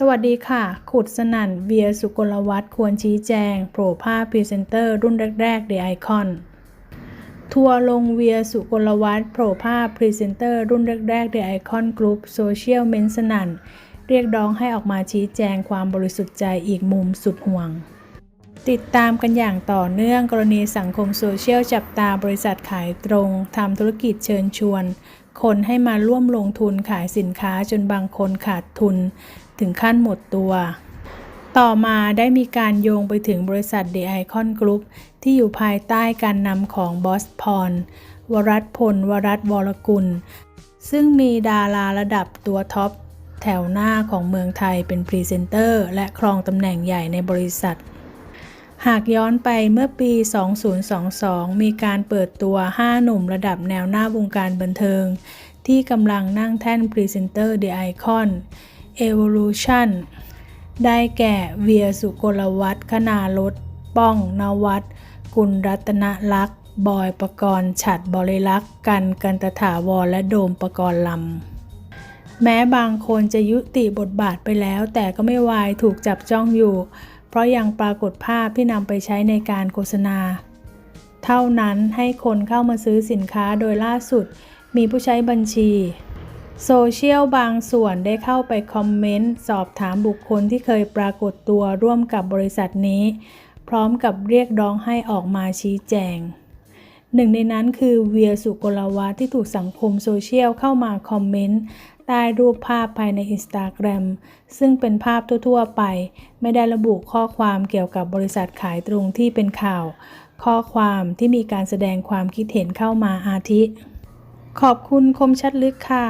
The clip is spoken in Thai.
สวัสดีค่ะ ขุดสนั่นเวียสุกลวัฒน์ควรชี้แจง โผล่ภาพพรีเซนเตอร์รุ่นแรกๆ The Icon ทัวร์ลงเวียสุกลวัฒน์โผล่ภาพพรีเซนเตอร์รุ่นแรกๆ The Icon Group โซเชียลเมนสนั่น เรียกร้องให้ออกมาชี้แจงความบริสุทธิ์ใจอีกมุมสุดห่วง ติดตามกันอย่างต่อเนื่องกรณีสังคมโซเชียลจับตาบริษัทขายตรงทำธุรกิจเชิญชวนคนให้มาร่วมลงทุนขายสินค้าจนบางคนขาดทุน ถึงขั้นหมดตัว ต่อมาได้มีการโยงไปถึงบริษัท The Icon Group ที่อยู่ภายใต้การนำของบอสพรวรัตพล วรัตวรกุล ซึ่งมีดาราระดับตัวท็อปแถวหน้าของเมืองไทยเป็นพรีเซนเตอร์ และครองตำแหน่งใหญ่ในบริษัท หากย้อนไปเมื่อปี 2022 มีการเปิดตัว 5 หนุ่มระดับแนวหน้าวงการบันเทิง ที่กำลังนั่งแท่นพรีเซนเตอร์ The Icon Evolution ได้แก่เวียสุกลวัฒน์คณารถป้องนวัตกุลรัตนลักษ์บอยประกรณ์ฉัดบริลักษ์กันกันตถาวรและโดมประกรณ์ลำ แม้บางคนจะยุติบทบาทไปแล้ว แต่ก็ไม่วายถูกจับจ้องอยู่ เพราะยังปรากฏภาพที่นำไปใช้ในการโฆษณา เท่านั้นให้คนเข้ามาซื้อสินค้าโดยล่าสุดมีผู้ใช้บัญชี โซเชียลบางส่วนได้เข้าไปคอมเมนต์ สอบถามบุคคลที่เคยปรากฏตัวร่วมกับบริษัทนี้ พร้อมกับเรียกร้องให้ออกมาชี้แจง หนึ่งในนั้นคือเวียสุกลวัฒที่ถูกสังคมโซเชียลเข้ามาคอมเมนต์ใต้รูปภาพภายในอินสตาแกรมซึ่งเป็นภาพทั่วๆไป ไม่ได้ระบุข้อความเกี่ยวกับบริษัทขายตรงที่เป็นข่าว ข้อความที่มีการแสดงความคิดเห็นเข้ามาอาทิ ขอบคุณคมชัดลึกค่ะ